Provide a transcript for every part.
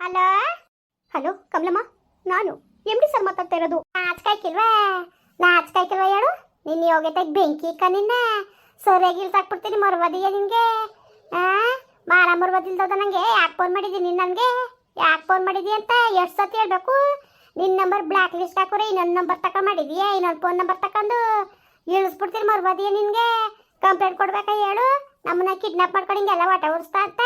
Hello hello Kamalamma ನಾನು M D sir ಮಾತಾಡ್ತಾ ಇರೋದು ನಾಚ್ಕಾಯ್ಕಿಲ್ವಾ ನಾಚ್ಕಾಯ್ಕಿಲ್ವಾ ಹೇಳು ನಿನ್ನ ಯೋಗ್ಯತೆ ಬೆಂಕಿ ಇಕ್ಕ ನಿನ್ನ ಸರಿಯಾಗಿ ಇಳ್ಸಾಕ್ಬಿಡ್ತೀನಿ ಮರ್ವದಿಯ ನಿನ್ಗೆ ಆ ಮಾರ ಮರ್ವದಿಲ್ದದ ನನಗೆ ಯಾಕೆ ಫೋನ್ ಮಾಡಿದ್ದೀನಿ ನನಗೆ ಯಾಕೆ ಫೋನ್ ಮಾಡಿದಿ ಅಂತ ಎಷ್ಟು ಸತಿ ಹೇಳ್ಬೇಕು ನಿನ್ನ ನಂಬರ್ ಬ್ಲ್ಯಾಕ್ ಲಿಸ್ಟ್ ಹಾಕೋರೆ ಇನ್ನೊಂದು ನಂಬರ್ ತಗೊಂಡು ಮಾಡಿದೀಯ ಇನ್ನೊಂದು ಫೋನ್ ನಂಬರ್ ತಕೊಂಡು ಇಳಿಸ್ಬಿಡ್ತೀನಿ ಮರ್ವದಿಯ ನಿನಗೆ ಕಂಪ್ಲೇಂಟ್ ಕೊಡ್ಬೇಕಾ ಹೇಳು ನಮ್ಮನ್ನ ಕಿಡ್ನಾಪ್ ಮಾಡ್ಕೊಂಡು ಹಿಂಗೆಲ್ಲ ವಾಟ ಉಡಿಸ್ತಾ ಅಂತ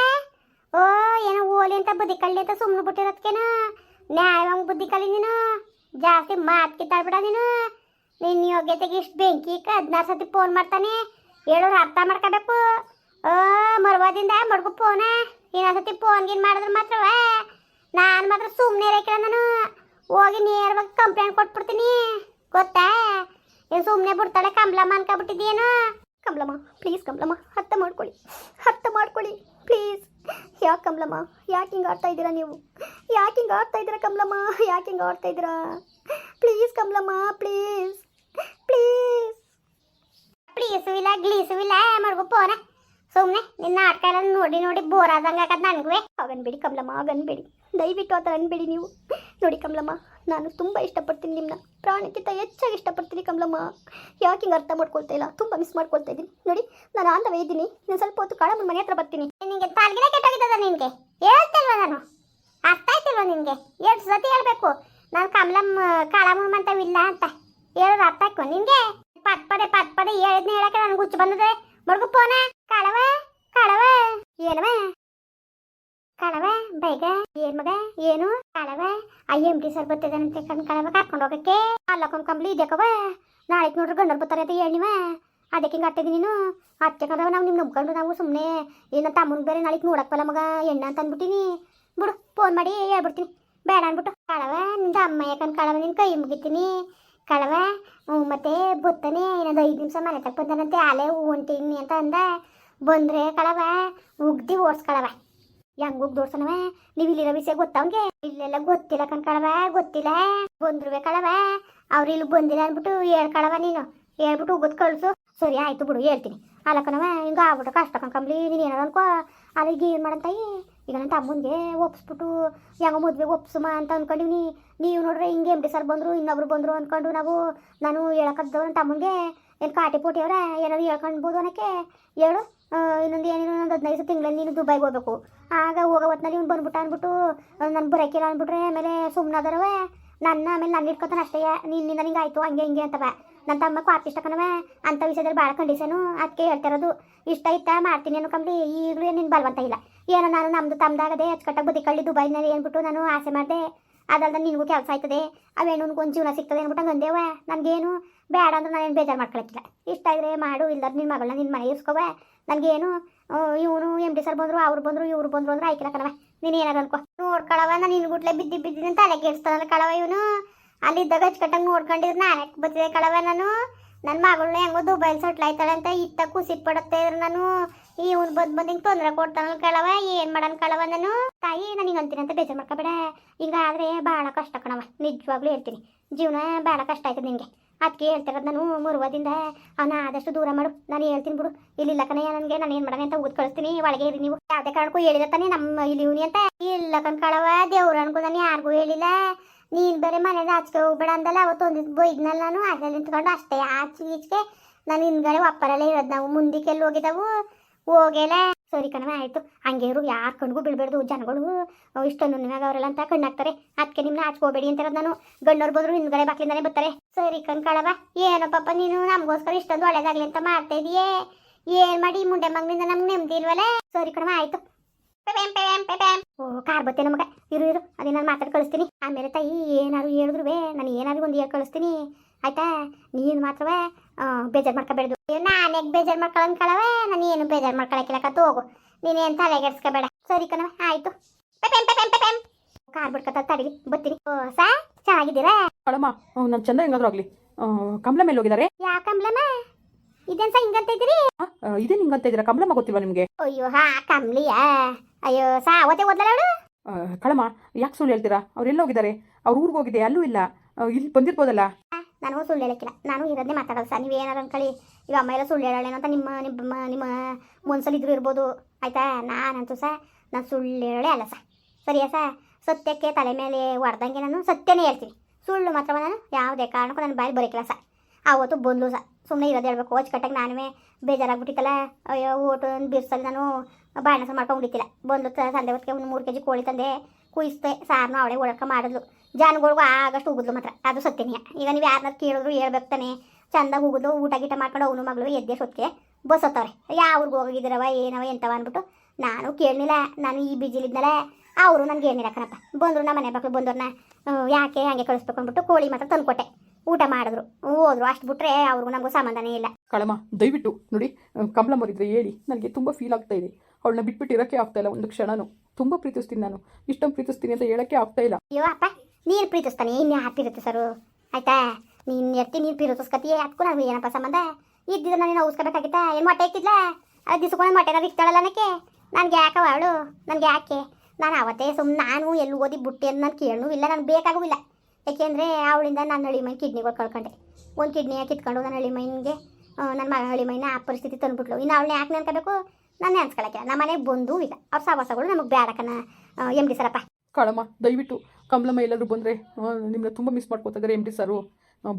ಓ, ಏನೋ ಓಲಿ ಅಂತ ಬುದ್ಧಿ ಕಳ್ಳಿ ಅಂತ ಸುಮ್ಮನೆ ಬಿಟ್ಟಿರೋದ್ಕೇನ? ನ್ಯಾಯವಾಗಿ ಬುದ್ಧಿ ಕಲಿ ನೀನು? ಜಾಸ್ತಿ ಮಾತು ಕಿತ್ತಾಡ್ಬಿಡ ನೀನು? ನಿನ್ನ ಯೋಗ್ಯತೆಗೆ ಇಷ್ಟು ಬೆಂಕಿ ಹದಿನಾರು ಸತಿ ಫೋನ್ ಮಾಡ್ತಾನೆ. ಹೇಳೋರು ಅರ್ಥ ಮಾಡ್ಕೋಬೇಕು? ಓ, ಮರ್ವಾದಿಂದ ಮಡ್ಗು ಫೋನ ಇನ್ನೊಂದು ಫೋನ್ ಗೀನ್ ಮಾಡಿದ್ರೆ ಮಾತ್ರ ನಾನು ಮಾತ್ರ ಸುಮ್ಮನೆ ಇರಕ್ಕೆ ನಾನು. ಹೋಗಿ ನೇರವಾಗಿ ಕಂಪ್ಲೇಂಟ್ ಕೊಟ್ಬಿಡ್ತೀನಿ. ಗೊತ್ತಾ? ಏನು ಸುಮ್ಮನೆ ಬಿಡ್ತಾಳೆ ಕಂಬ್ಲಮ್ಮ ಅನ್ಕೊಬಿಟ್ಟಿದ್ಯೇನೋ ಕಮಲಮ್ಮ ಪ್ಲೀಸ್ ಕಮಲಮ್ಮ, ಅರ್ಥ ಮಾಡ್ಕೊಳ್ಳಿ ಅರ್ಥ ಮಾಡ್ಕೊಳ್ಳಿ ಪ್ಲೀಸ್ ಯಾಕೆ ಕಮಲಮ್ಮ, ಯಾಕೆ ಹಿಂಗೆ ಆಡ್ತಾ ಇದ್ದೀರಾ ನೀವು? ಯಾಕೆ ಹಿಂಗೆ ಆಡ್ತಾ ಇದ್ದೀರಾ ಕಮಲಮ್ಮ, ಯಾಕೆ ಹಿಂಗೆ ಆಡ್ತಾ ಇದ್ದೀರಾ? Please Kamalamma please please please, ಇಲ್ಲ ಗ್ಲೀಸು ಇಲ್ಲ ಮಡ್ಗು ಫೋನ ಸುಮ್ಮನೆ ನಿನ್ನ ಎಲ್ಲ ನೋಡಿ ನೋಡಿ ಬೋರ್ ಆದಂಗೆ ಆಗದ್ ನನಗೂ ಆಗನ್ಬೇಡಿ ಕಮಲಮ್ಮ, ಆಗನ್ಬೇಡಿ. ದಯವಿಟ್ಟು ಆ ಥರ ಅನ್ಬೇಡಿ ನೀವು. ನೋಡಿ ಕಮಲಮ್ಮ, ನಾನು ತುಂಬ ಇಷ್ಟಪಡ್ತೀನಿ ನಿಮ್ಮನ್ನ ಪ್ರಾಣಕ್ಕಿಂತ ಹೆಚ್ಚಾಗಿ ಇಷ್ಟಪಡ್ತೀನಿ ಕಮಲಮ್ಮ. ಯಾಕೆ ಹಿಂಗೆ ಅರ್ಥ ಮಾಡ್ಕೊಳ್ತಾ ಇಲ್ಲ? ತುಂಬ ಮಿಸ್ ಮಾಡ್ಕೊಳ್ತಾ ಇದ್ದೀನಿ. ನೋಡಿ, ನಾನು ಆಂಧವೇ ಇದ್ದೀನಿ ನಾನು ಸ್ವಲ್ಪ ಹೊತ್ತು ಕಾಳಮ್ಮ ಮನೆ ಹತ್ರ ಬರ್ತೀನಿ. ನಿನಗೆ ತಾಲ್ಗಿನ ಕೆಟ್ಟೋಗಿದ್ದದ ನಿನಗೆ ಹೇಳ್ತಿಲ್ವ ನಾನು ಅರ್ಥ ಆಯ್ತಿಲ್ವ ನಿನಗೆ ಎಷ್ಟು ಸತಿ ಹೇಳ್ಬೇಕು ನಾನು ಕಮಲಮ್ಮ ಕಾಳಮ್ಮನ ಅಂತವಿಲ್ಲ ಅಂತ ಹೇಳೋದು ಅರ್ಥ ಆಯ್ಕೊ ನಿನಗೆ ಪದ್ ಪದೇ ಪದ್ ಪದೇ ಹೇಳಿದ್ನ ಹೇಳಕ್ಕೆ ನನಗೆ ಹುಚ್ಚು ಬಂದದೆ ಮಡ್ಗು ಪೋನ ಕಳವ ಕಳವ ಏನವ ಕಳವ ಬೈಗ? ಏನ್ ಮಗ? ಏನು? ಕಳವ ಐ ಎಂ ಟಿ ಸರ್ ಬರ್ತಿದ್ದಾನಂತೆ ಕಣ್ ಕಳವ ಕರ್ಕೊಂಡು ಹೋಗಕ್ಕೆ? ಅಲ್ಲಕೊಂಡ್ ಕಂಬ್ಲಿ ಇದಕ್ಕವ ನಾಳೆ ನೋಡ್ರಿ ಗಂಡರ್ ಬರ್ತಾರೆ ಅಂತ ಹೇಳಿವ ಅದಕ್ಕೆ ಹಿಂಗೆ ಆಡ್ತಿದ್ದೀನಿ ನೀನು. ಅದಕ್ಕೆ ಕಣವ ನಾವು ನಿಮ್ಮ ನಂಬ್ಕೊಂಡು ನಾವು ಸುಮ್ಮನೆ ಏನ ತಮ್ಮನ ಬೇರೆ ನಾಳೆ ನೋಡಕ್ಕಲ್ಲ ಮಗ? ಎಣ್ಣ ಅಂತ ಅಂದ್ಬಿಟ್ಟಿನಿ. ಬಿಡು ಫೋನ್ ಮಾಡಿ ಹೇಳ್ಬಿಡ್ತೀನಿ. ಬೇಡ ಅಂದ್ಬಿಟ್ಟು. ಕಳವ ನಿಂದ ಅಮ್ಮ ಯಾಕಂದ್ ಕಳವ ನಿನ್ನ ಕೈ ಮುಗಿತೀನಿ. ಕಳವ ಮತ್ತೆ ಬತ್ತಾನೆ, ಏನದು ಐದು ನಿಮಿಷ ಮನೆ ತಕ್ಕ ಬಂದನಂತೆ. ಆಲೆ ಹೊಂಟೀನಿ ಅಂತ ಅಂದ. ಬಂದ್ರೆ ಕಳವ ಉಗ್ದಿ ಓಡಿಸ್ಕಳವ ಹೆಂಗ್ ಉಗ್ದು ಓಡ್ಸನವ ನೀವು ಇಲ್ಲಿರೋ ವಿಷಯ ಗೊತ್ತವಂಗೆ? ಇಲ್ಲೆಲ್ಲ ಗೊತ್ತಿಲ್ಲ ಕಣ್ಕಳವ ಗೊತ್ತಿಲ್ಲ. ಬಂದ್ರು ಕಳವ ಅವ್ರು ಇಲ್ಲಿ ಬಂದಿಲ್ಲ ಅಂದ್ಬಿಟ್ಟು ಹೇಳ್ಕಳವ ನೀನು. ಹೇಳ್ಬಿಟ್ಟು ಹೋಗುದು ಕಳ್ಸು. ಸರಿ, ಆಯ್ತು ಬಿಡು, ಹೇಳ್ತೀನಿ. ಅಲ್ಲ ಹಿಂಗ ಆಗ್ಬಿಟ್ಟು ಕಷ್ಟ ಕಣ್ಕಂಬ್ಲಿ ನೀನು ಏನಾರ ಅನ್ಕೋ. ಅಲ್ಲಿಗೆ ಏನು ಮಾಡಂತಾಯಿ? ಈಗ ನನ್ನ ತಮ್ಮನಿಗೆ ಒಪ್ಸ್ಬಿಟ್ಟು ಹೆಂಗೋ ಮದ್ವೆಗೆ ಒಪ್ಸುಮ ಅಂತ ಅನ್ಕೊಂಡಿವ್ನಿ ನೀವು ನೋಡ್ರೆ ಹಿಂಗೆ ಎಂ ಡಿ ಸರ್ ಬಂದರು, ಇನ್ನೊಬ್ರು ಬಂದರು ಅನ್ಕೊಂಡು ನಾವು, ನಾನು ಹೇಳಕ್ಕದ್ದು ನನ್ನ ತಮ್ಮನಿಗೆ. ಏನು ಕಾಟಿ ಪೋಟಿ ಅವ್ರೆ? ಏನಾದ್ರು ಹೇಳ್ಕೊಳ್ಬೋದು ಅನ್ನಕ್ಕೆ. ಹೇಳು. ಇನ್ನೊಂದು ಏನೇನು ಒಂದು ಹದಿನೈದು ತಿಂಗಳಲ್ಲಿ ನೀನು ದುಬೈಗೆ ಹೋಗ್ಬೇಕು. ಆಗ ಹೋಗೋ ಹೊತ್ನಲ್ಲಿ ಇವ್ನು ಬಂದ್ಬಿಟ್ಟ ಅಂದ್ಬಿಟ್ಟು ನನ್ನ ಬರೋಕ್ಕಿಲ್ಲ ಅಂದ್ಬಿಟ್ರೆ ಆಮೇಲೆ ಸುಮ್ಮನಾದರವೆ ನನ್ನ ಆಮೇಲೆ ನನ್ನ ಇಟ್ಕೊತಾನೆ ಅಷ್ಟೇ ನಿನ್ನಿಂದ ನಿಂಗೆ ಆಯಿತು, ಹಂಗೆ ಹಿಂಗೆ ಅಂತವ. ನನ್ನ ತಮ್ಮ ಕಾಪಿ ಇಷ್ಟ ಕಣವ ಅಂಥ ವಿಷಯದಲ್ಲಿ ಭಾಳ ಕಂಡೀಷನು ಅದಕ್ಕೆ ಹೇಳ್ತಿರೋದು ಇಷ್ಟ ಇತ್ತ ಮಾಡ್ತೀನಿ ಅನ್ನೋ ಕಂಬಿ ಈಗಲೂ ನಿನ್ನ ಬಲವಂತ ಇಲ್ಲ. ಏನೋ ನಾನು ನಮ್ಮದು ತಮ್ಮದಾಗದೆ ಅಚ್ಚುಕಟ್ಟಾಗಿ ಬುದ್ಧಿ ಕಳ್ಳಿ ದುಬೈನಲ್ಲಿ ಏನ್ಬಿಟ್ಟು ನಾನು ಆಸೆ ಮಾಡಿದೆ. ಅದಲ್ದ ನಿನಗೂ ಕೆಲಸ ಆಯ್ತದೆ. ಅವೇನು ಒಂದು ಜೀವನ ಸಿಗ್ತದೆ ಅಂದ್ಬಿಟ್ಟು ಹಂಗೆ ಅಂದೇವ ನನಗೇನು ಬೇಡ ಅಂದ್ರೆ ನಾನೇನು ಬೇಜಾರು ಮಾಡ್ಕೊಳಕ್ಕಿಲ್ಲ. ಇಷ್ಟ ಇದ್ರೆ ಮಾಡು ಇಲ್ಲದ ನಿನ್ನ ಮಗಳನ್ನ ನಿನ್ನ ಮನೆ ಇರ್ಸ್ಕೋವ. ನನಗೇನು ಇವನು ಎಂ ಡಿ ಸರ್ ಬಂದರು, ಅವ್ರು ಬಂದರು, ಇವ್ರು ಬಂದರು ಅಂದ್ರೆ ಆಯ್ಕಿಲ್ಲ ಕಣವ ನೀನು ಏನಾರ ಅನ್ಕೋ. ನೋಡ್ಕೊಳವ ನಾನು ನಿನ್ಗುಟ್ಲೆ ಬಿದ್ದಿ ಬಿದ್ದಿದ್ದೀನಿ ತಲೆ ಕೇಳಿಸ್ತಾನಲ್ಲ ಕಳವ ಇವನು. ಅಲ್ಲಿದ್ದಾಗ ಅಚ್ಚುಕಟ್ಟಾಗಿ ನೋಡ್ಕೊಂಡಿದ್ರು, ನಾನು ಯಾಕೆ ಬತ್ತಿದೆ ಕಳವ ನಾನು? ನನ್ನ ಮಗಳನ್ನ ಹೆಂಗೋ ದುಬೈಲ್ ಸೆಟ್ಲ್ ಆಯ್ತಾಳೆ ಅಂತ ಇತ್ತ ಖುಷಿ ಪಡುತ್ತೆ ಇದ್ರೆ ನಾನು. ಇವನು ಬಂದು ಬಂದು ಹಿಂಗೆ ತೊಂದರೆ ಕೊಡ್ತಾನಲ್ಲ ಕಳವ ಏನು ಮಾಡನ್ ಕಳವ ನಾನು? ತಾಯಿ ನಾನು ಹಿಂಗೆ ಅಂತೀನಿ ಅಂತ ಬೇಜಾರು ಮಾಡ್ಕೋಬೇಡ ಹಿಂಗಾದ್ರೆ ಭಾಳ ಕಷ್ಟ ಕಣವ ನಿಜವಾಗ್ಲೂ ಹೇಳ್ತೀನಿ. ಜೀವನ ಭಾಳ ಕಷ್ಟ ಆಯ್ತದೆ ನಿನಗೆ ಅದಕ್ಕೆ ಹೇಳ್ತಿರೋದು ನಾನು ಮುರುವದಿಂದ. ಅವನ ಆದಷ್ಟು ದೂರ ಮಾಡು. ನಾನು ಹೇಳ್ತೀನಿ ಬಿಡು. ಇಲ್ಲಿಲ್ಲ ಕಣಯ್ಯ ನನಗೆ. ನಾನು ಏನು ಮಾಡೋಣ ಅಂತ ಊದ್ ಕಳಿಸ್ತೀನಿ. ಒಳಗೆ ಇರಿ ನೀವು. ಯಾವುದೇ ಕಾರಣಕ್ಕೂ ಹೇಳಿಲ್ಲ ತಾನೇ ನಮ್ಮ ಇಲ್ಲಿ ಇವನಿ ಅಂತ. ಇಲ್ಲ ಕಣ್ಕಳವ ದೇವ್ರ ಅನ್ಕೋ ನಾನು ಯಾರಿಗೂ ಹೇಳಿಲ್ಲ. ನೀನು ಬೇರೆ ಮನೇಲಿ ಆಚೆಗೆ ಹೋಗ್ಬೇಡ ಅಂದಲ್ಲ, ಅವತ್ತು ಒಂದಿದ್ದು ಬೈದ್ನಲ್ಲ ನಾನು. ಅದರಲ್ಲಿ ನಿಂತ್ಕೊಂಡು ಅಷ್ಟೇ. ಆಚೆ ಈಚೆಗೆ ನಾನು ಹಿಂದ್ಗಡೆ ಒಪ್ಪರಲ್ಲೇ ಇರೋದು ನಾವು. ಮುಂದಿಕ್ಕೆಲ್ಲಿ ಹೋಗಿದ್ದಾವು? ಹೋಗೇಲ. ಸರಿ ಕಣವ ಆಯಿತು. ಹಂಗೆ ಇರು ಯಾರ ಕಣ್ಗೂ ಬೀಳ್ಬಾರ್ದು. ಜನಗಳು ಇಷ್ಟೊಂದು ನಿಮಗೆ ಅವರೆಲ್ಲ ಅಂತ ಕಣ್ಣಾಗ್ತಾರೆ ಅದಕ್ಕೆ ನಿಮ್ಮನ್ನ ಹಚ್ಕೋಬೇಡಿ ಅಂತ ಇರೋದು ನಾನು. ಗಣ್ಣವ್ರು ಬಂದ್ರು ಹಿಂದ್ಗಡೆ ಬಾಕ್ಲಿಂದಾನೆ ಬರ್ತಾರೆ. ಸರಿ ಕಣ್ಕಳವ ಏನೋ ಪಾಪ ನೀನು? ನಮಗೋಸ್ಕರ ಇಷ್ಟೊಂದು ಒಳ್ಳೇದಾಗ್ಲಿ ಅಂತ ಮಾಡ್ತಾ ಇದೀಯೇ ಏನ್ ಮಾಡಿ ಮುಂಡೆ ಮಗನಿಂದ ನಮ್ಗೆ ನೆಮ್ಮದಿ ಇಲ್ವಲ್ಲ ಸರಿ ಕಣವ ಆಯ್ತು. ಓ, ಕಾರ್ ಬತ್ತೆ ನಮಗ. ಇರು ಇರು, ಅದೇ ನಾನು ಮಾತಾಡಿ ಕಳಿಸ್ತೀನಿ. ಆಮೇಲೆ ತಾಯಿ ಏನಾದ್ರು ಹೇಳಿದ್ರು ನಾನು ಏನಾದ್ರು ಒಂದು ಕಳಿಸ್ತೀನಿ. ಆಯ್ತಾ? ನೀನು ಮಾತ್ರವೇ ಬೇಜಾರು ಮಾಡ್ಕೋಬೇಡ್ದು. ನಾನು ಬೇಜಾರು ಮಾಡ್ಕೊಳ್ಳೋನ್ ಕಳವೆ ನಾನು ಏನು ಬೇಜಾರು ಮಾಡ್ಕೊಳಕಿಲ್ಲ ಕತ್ತು ಹೋಗು. ನೀನೇನು ತಲೆಗೆಡ್ಸ್ಕೋಬೇಡ ಸರಿ ಕಣವ ಆಯ್ತು. ಕಾರ್ ಬಿಡ್ಕೊತ ತಡೀರಿ ಬರ್ತೀನಿ. ಓ ಸಾ ಚೆನ್ನಾಗಿದ್ದೀರಾ? ಕಳಮ್ಮ ನನ್ನ ಚಂದ ಹೆಂಗಾದ್ರೂ ಆಗಲಿ. ಕಮಲ ಮೇಲೆ ಹೋಗಿದ್ದಾರೆ ಯಾವ ಕಂಬ್ಲಮ್ಮ ಇದೇನ್ ಸಾ ಹಿಂಗಂತ ಇದ್ದೀರಿ? ಇದೇನ್ ನಿಂಗಂತ ಇದ್ದೀರಾ? ಕಮಲಮ್ಮ ಗೊತ್ತಿಲ್ವಾ ನಿಮಗೆ? ಅಯ್ಯೋ ಹಾ ಕಮ್ಲಿಯಾ? ಅಯ್ಯೋ ಸಾ ಅವತ್ತೇ ಓದ್ಲಲ್ಲ ಅವಳು? ಕಳಮ್ಮ ಯಾಕೆ ಸುಳ್ಳು ಹೇಳ್ತೀರಾ? ಅವ್ರು ಎಲ್ಲಿ ಹೋಗಿದ್ದಾರೆ ಅವ್ರ ಊರಿಗೆ ಹೋಗಿದೆ ಅಲ್ಲೂ ಇಲ್ಲ. ಇಲ್ಲಿ ಬಂದಿರ್ಬೋದಲ್ಲ? ನಾನು ಸುಳ್ಳು ಹೇಳಕ್ಕಿಲ್ಲ. ನಾನು ಇರೋದನ್ನೇ ಮಾತಾಡೋದು ಸರ್. ನೀವು ಏನಾರು ಅನ್ಕೊಳ್ಳಿ ಈಗ ಅಮ್ಮ ಎಲ್ಲ ಸುಳ್ಳು ಹೇಳೋಣ ಅಂತ ನಿಮ್ಮ ನಿಮ್ಮ ನಿಮ್ಮ ಮನ್ಸಲ್ಲಿ ಇದ್ರೂ ಇರ್ಬೋದು. ಆಯ್ತಾ? ನಾನಂತೂ ಸಹ ನಾನು ಸುಳ್ಳು ಹೇಳೇ ಅಲ್ಲ ಸರ್. ಸರಿಯಾ ಸರ್? ಸತ್ಯಕ್ಕೆ ತಲೆ ಮೇಲೆ ಹೊಡೆದಂಗೆ ನಾನು ಸತ್ಯನೇ ಹೇಳ್ತೀನಿ. ಸುಳ್ಳು ಮಾತ್ರ ನಾನು ಯಾವುದೇ ಕಾರಣಕ್ಕೂ ನಾನು ಬಾಯಿ ಬರೋಕ್ಕಿಲ್ಲ ಸರ್. ಆವತ್ತು ಬಂದ್ಲು ಸರ್. ಸುಮ್ಮನೆ ಇರೋದು ಹೇಳ್ಬೇಕು. ಅಚ್ಚುಕಟ್ಟಾಗಿ ನಾನೇ ಬೇಜಾರಾಗ್ಬಿಟ್ಟಿತ್ತಲ್ಲ. ಅಯ್ಯೋ ಊಟ ಬಿರ್ಸಲ್ಲಿ ನಾನು ಬಾಣಸ ಮಾಡ್ಕೊಂಡು ಉಳಿತಿಲ್ಲ ಬಂದು ಸಂಜೆ ಹೊತ್ತಿಗೆ ಒಂದು ಮೂರು ಕೆ ಜಿ ಕೋಳಿ ತಂದೆ. ಕುಯಿಸ್ದೆ ಸಾರನ್ನು ಅವಳೆ ಒಳಕ ಮಾಡಿದ್ಲು. ಜನಗಳಿಗೂ ಆಗಷ್ಟು ಉಗಿದ್ಲು ಮಾತ್ರ. ಅದು ಸತ್ಯನೇ. ಈಗ ನೀವು ಯಾರನ್ನ ಕೇಳಿದ್ರು ಹೇಳ್ಬೇಕು ತಾನೆ ಚಂದಾಗಿ ಉಗಿದು ಊಟ ಗೀಟ ಮಾಡ್ಕೊಂಡು ಅವನು ಮಗಳು ಎದ್ದೆ ಸೊತ್ತೆ ಬಸ್ ಹತ್ತವ್ರೆ ಯಾವ ಊರಿಗೆ ಏನವ ಎಂತವ ಅಂದ್ಬಿಟ್ಟು ನಾನು ಕೇಳಲಿಲ್ಲ ನಾನು ಈ ಬಿಜಿಲಿದ್ದಲೇ ಅವರು ನನಗೆ ಏನಿಲ್ಲ ಕಣಪ್ಪ. ಬಂದರು ನಮ್ಮ ಮನೆ ಮಕ್ಕಳು ಬಂದವ್ರನ್ನ ಯಾಕೆ ಹಂಗೆ ಕಳಿಸ್ಬೇಕು? ಅಂದ್ಬಿಟ್ಟು ಕೋಳಿ ಮಾತ್ರ ತಂದುಕೊಟ್ಟೆ. ಊಟ ಮಾಡಿದ್ರು. ಹೋದ್ರು. ಅಷ್ಟು ಬಿಟ್ರೆ ಅವ್ರಿಗೂ ನಮಗೂ ಸಂಬಂಧನೇ ಇಲ್ಲ. ಕಳಮ್ಮ, ದಯವಿಟ್ಟು ನೋಡಿ ಕಂಬಳ ಮರಿದ್ರೆ ಹೇಳಿ, ನನಗೆ ತುಂಬ ಫೀಲ್ ಆಗ್ತಾ ಇದೆ. ಅವಳನ್ನ ಬಿಟ್ಬಿಟ್ಟು ಇರೋಕ್ಕೆ ಆಗ್ತಾ ಇಲ್ಲ ಒಂದು ಕ್ಷಣನು. ತುಂಬ ಪ್ರೀತಿಸ್ತೀನಿ ನಾನು. ಇಷ್ಟೊಂದು ಪ್ರೀತಿಸ್ತೀನಿ ಅಂತ ಹೇಳಕ್ಕೆ ಆಗ್ತಾ ಇಲ್ಲ. ಅಯ್ಯೋ ಅಪ್ಪ ನೀನು ಪ್ರೀತಿಸ್ತಾನೆ. ಇನ್ನು ಯಾಪಿರುತ್ತೆ ಸರು? ಆಯ್ತಾ? ನೀನು ಎತ್ತಿ ನೀರು ಪ್ರೀತಿಸ್ಕತಿ ಅದಕ್ಕೂ ನನಗೆ ಏನಪ್ಪ ಸಂಬಂಧ? ಇದ್ದಿದ್ದು ನಾನು ಉಸ್ಕೋಬೇಕಾಗಿತ್ತ? ಏನು ಮೊಟ್ಟೆ ಇಕ್ತಿದ್ಲ ಅದು ದಿಸ್ಕೊಂಡು ಏನಾದ್ರು ಇಕ್ತಾಳಲ್ಲ ನನಗೆ ನನಗೆ ಯಾಕವ ಅವಳು? ನನಗೆ ಯಾಕೆ? ನಾನು ಅವತ್ತೇ ಸುಮ್ಮನೆ ನಾನು ಎಲ್ಲಿ ಓದಿ ಬುಟ್ಟಿ ಅಂತ ನಾನು ಕೇಳೂ ಇಲ್ಲ ನಾನು ಬೇಕಾಗೂ ಇಲ್ಲ. ಯಾಕೆಂದರೆ ಅವಳಿಂದ ನನ್ನ ಹಳ್ಳಿ ಮೈನ್ ಕಿಡ್ನಿಗಳು ಕಳ್ಕೊಂಡೆ. ಒಂದು ಕಿಡ್ನಿಯ ಕಿತ್ಕೊಂಡು ನನ್ನ ಹಳ್ಳಿ ಮೈನ್ಗೆ ನನ್ನ ಮಗ ಹಳ್ಳಿ ಮೈನ ಆ ಪರಿಸ್ಥಿತಿ ತಂದ್ಬಿಟ್ಲು. ಇನ್ನು ಅವಳನ್ನ ಯಾಕೆ ನೆನ್ಕೋಬೇಕು? ನಾನು ಅನ್ಸ್ಕೊಳಕ್ಕೆ ನಮ್ಮ ಮನೆಗೆ ಬಂದು ಇಲ್ಲ. ಅವ್ರ ಸಹವಾಸಗಳು ನಮಗೆ ಬೇಡಕನ ಎಂ ಡಿ ಸರಪ್ಪ ಕಳಮ್ಮ ದಯವಿಟ್ಟು ಕಮಲಮ್ಮ ಎಲ್ಲರೂ ಬಂದರೆ ನಿಮ್ಮನ್ನ ತುಂಬ ಮಿಸ್ ಮಾಡ್ಕೋತಿದ್ದಾರೆ ಎಂ ಡಿ ಸರು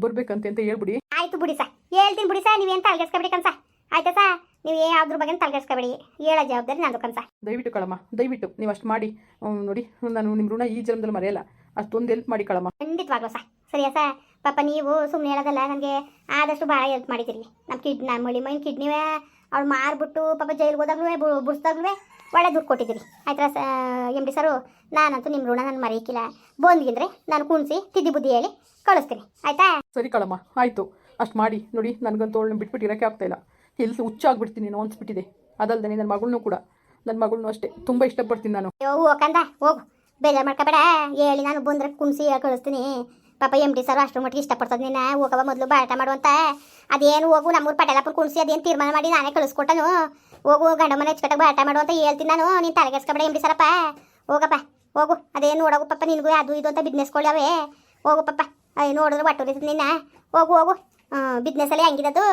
ಬರ್ಬೇಕಂತೆ ಅಂತ ಹೇಳ್ಬಿಡಿ. ಆಯ್ತು ಬಿಡಿ ಸರ್. ಹೇಳ್ತೀನಿ ಬಿಡಿ ಸರ್ ನೀವೇನು ತಲೆಗೆಸ್ಕೊಬೇಡಿ ಕನ್ಸ ಆಯ್ತಾ ಸರ್? ನೀವು ಯಾವ್ದ್ರ ಬಗ್ಗೆ ತಲೆಗೆಸ್ಕೊಬೇಡಿ ಹೇಳೋ ಜವಾಬ್ದಾರಿ ನಾನು ಕನ್ಸ ದಯವಿಟ್ಟು ಕಳಮ್ಮ ದಯವಿಟ್ಟು. ನೀವು ಅಷ್ಟು ಮಾಡಿ. ನೋಡಿ ನಾನು ನಿಮ್ಮ ಋಣ ಈ ಜನ್ಮದಲ್ಲಿ ಮರೆಯಲ್ಲ. ಅಷ್ಟೊಂದು ಹೆಲ್ಪ್ ಮಾಡಿ ಕಳಮ್ಮ. ಖಂಡಿತವಾಗ್ಲೂ ಸರ್. ಸರಿಯಾ ಸರ್? ಪಾಪ ನೀವು ಸುಮ್ಮನೆ ಹೇಳೋದಲ್ಲ ನನಗೆ ಆದಷ್ಟು ಭಾಳ ಹೆಲ್ಪ್ ಮಾಡಿದ್ದೀರಿ. ನಮ್ಮ ಕಿಡ್ನಿ ನಮ್ಮ ಮಳಿ ಮೈನ್ ಕಿಡ್ನಿವೇ ಅವ್ಳು ಮಾರ್ಬಿಟ್ಟು ಪಾಪ ಜೈಲಿಗೆ ಹೋದಾಗ್ಲೂ ಬುಡ್ಸ್ದಾಗ್ಲೂ ಒಳ್ಳೆ ದುಡ್ಡು ಕೊಟ್ಟಿದ್ದೀರಿ ಆಯ್ತಾ ಸ ಎಂ ಡಿ ಸರು? ನಾನಂತೂ ನಿಮ್ಮ ಋಣ ನಾನು ಮರೆಯಕ್ಕಿಲ್ಲ ಬಂದ್ಗಿಂದ್ರೆ ನಾನು ಕುಣಿಸಿ ತಿದ್ದಿ ಬುದ್ಧಿ ಹೇಳಿ ಕಳಿಸ್ತೀನಿ. ಆಯ್ತಾ? ಸರಿ ಕಳಮ್ಮ ಆಯಿತು. ಅಷ್ಟು ಮಾಡಿ ನೋಡಿ ನನಗಂತೂ ಅವಳನ್ನ ಬಿಟ್ಬಿಟ್ಟು ಇರೋಕ್ಕೆ ಆಗ್ತಾ ಇಲ್ಲ. ಹುಚ್ಚಾಗ್ಬಿಡ್ತೀನಿ ನಾನು ಅನ್ಸ್ಬಿಟ್ಟಿದೆ. ಅದಲ್ಲದೆ ನನ್ನ ಮಗಳನ್ನೂ ಕೂಡ. ನನ್ನ ಮಗಳನ್ನೂ ಅಷ್ಟೇ. ತುಂಬ ಇಷ್ಟಪಡ್ತೀನಿ ನಾನು. ಹೋಗು ಹೋಗು. ಬೇಜಾರು ಮಾಡ್ಕೋಬೇಡ. ಹೇಳಿ ನಾನು ಬಂದ್ರೆ ಕುಣಿಸಿ ಕಳಿಸ್ತೀನಿ. ಪಾಪ ಎಂ ಡಿ ಸರ್ ಅಷ್ಟು ಮಟ್ಟಿಗೆ ಇಷ್ಟಪಡ್ತದೆ ನೀನು. ಹೋಗವ ಮೊದಲು ಬಾಟ ಮಾಡುವಂತ ಅದೇನು ಹೋಗು ನಮ್ಮೂರು ಪಟೇಲಪ್ಪನ ಕುಣಿಸಿ ಅದೇನು ತೀರ್ಮಾನ ಮಾಡಿ ನಾನೇ ಕಳಿಸ್ಕೊಟ್ಟನು. ಹೋಗು ಗಂಡ ಮನೆ ಹೆಚ್ಚು ಬಾಟ ಮಾಡು ಅಂತ ಹೇಳ್ತೀನಿ ನಾನು. ನೀನು ತಲೆಗೆಸ್ಕೊಬೇಡ ಎಂ ಡಿ ಸರಪ್ಪ. ಹೋಗಪ್ಪ ಹೋಗು. ಅದೇನು ನೋಡೋಗು ಪಪ್ಪ ನಿನಗೂ ಅದು ಇದು ಅಂತ ಬಿಸ್ನೆಸ್ ಅವೇ ಹೋಗು ಪಪ್ಪ ಅದೇ ನೋಡಿದ್ರೆ ಒಟ್ಟು ನಿನ್ನ. ಹೋಗು ಹೋಗು. ಬಿಸ್ನೆಸ್ಸಲ್ಲಿ ಹೆಂಗಿದದು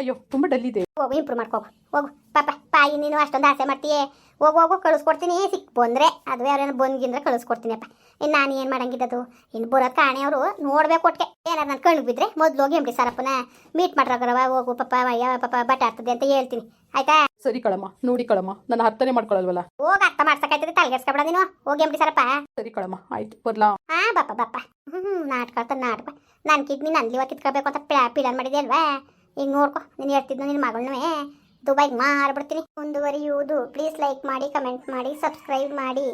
ಅಯ್ಯೋ ತುಂಬ ಡಲ್ಲಿದೆ ಹೋಗು ಇಂಪ್ರೂವ್ ಮಾಡ್ಕೋ ಹೋಗು. ಪಾಪ ಪಾಯಿ ನೀನು ಅಷ್ಟೊಂದು ಆಸೆ ಮಾಡ್ತೀಯೇ. ಹೋಗು ಹೋಗೋ ಕಳಿಸ್ಕೊಡ್ತೀನಿ. ಸಿಕ್ ಬಂದರೆ ಅದು ಯಾರೇನು ಬಂದ್ಗಿಂದ್ರೆ ಕಳಿಸ್ಕೊಡ್ತೀನಿ ಅಪ್ಪ ಇನ್ನು ನಾನು ಏನು ಮಾಡಂಗಿದ್ದದು ಇನ್ನು ಬರೋದು ಕಾಣೆ ಅವರು. ನೋಡ್ಬೇಕು ಒಟ್ಟಿಗೆ ಏನಾರು ನನ್ನ ಕಣ್ಣು ಬಿದ್ದರೆ ಮೊದಲು ಹೋಗಿ ಹೇಳಿ ಸರಪ್ಪನ ಮೀಟ್ ಮಾಡ್ರಾಗರವ ಹೋಗು ಪಪ್ಪ ಅಯ್ಯ ಪಾಪ ಬಟ್ಟೆ ಆಗ್ತದೆ ಅಂತ ಹೇಳ್ತೀನಿ. ಆಯ್ತಾ? ಸರಿ ಕಳಮ್ಮ ನೋಡಿ ಕಳಮ್ಮ ನಾನು ಅರ್ಥನೇ ಮಾಡ್ಕೊಳ್ಳಲ್ವಲ್ಲ ಹೋಗಿ ಅರ್ಥ ಮಾಡ್ಸಕ್ಕಾಯ್ತದೆ ತಲೆಗೆಸ್ಕೊಬೇಡ ನೀನು. ಹೋಗಿ ಹೇಳಿ ಸರಪ್ಪ. ಸರಿ ಕಳಮ್ಮ ಆಯ್ತು ಬರ್ಲಾ? ಹಾ ಬಪ್ಪ ಬಪ್ಪ ಹ್ಞೂ ನಾಟಕ ಆಡ್ತಾನೆ ನಾಟಕ ನನ್ನ ಕಿಡ್ನಿ ನನ್ನ ಕಿತ್ಕೊಳ್ಬೇಕು ಅಂತ ಪ್ಲಾ ಪಿಡನ್ ಮಾಡಿದೆ ಅಲ್ವಾ? ಈಗ ನೋಡ್ಕೊ ನೀನು ಹೇಳ್ತಿದ್ನ ನಿನ್ನ ಮಗಳನ್ನೂ ದುಬೈಗೆ ಮಾರ್ಬಿಡ್ತೀನಿ. ಮುಂದುವರಿಯುವುದು. ಪ್ಲೀಸ್ ಲೈಕ್ ಮಾಡಿ ಕಮೆಂಟ್ ಮಾಡಿ ಸಬ್ಸ್ಕ್ರೈಬ್ ಮಾಡಿ.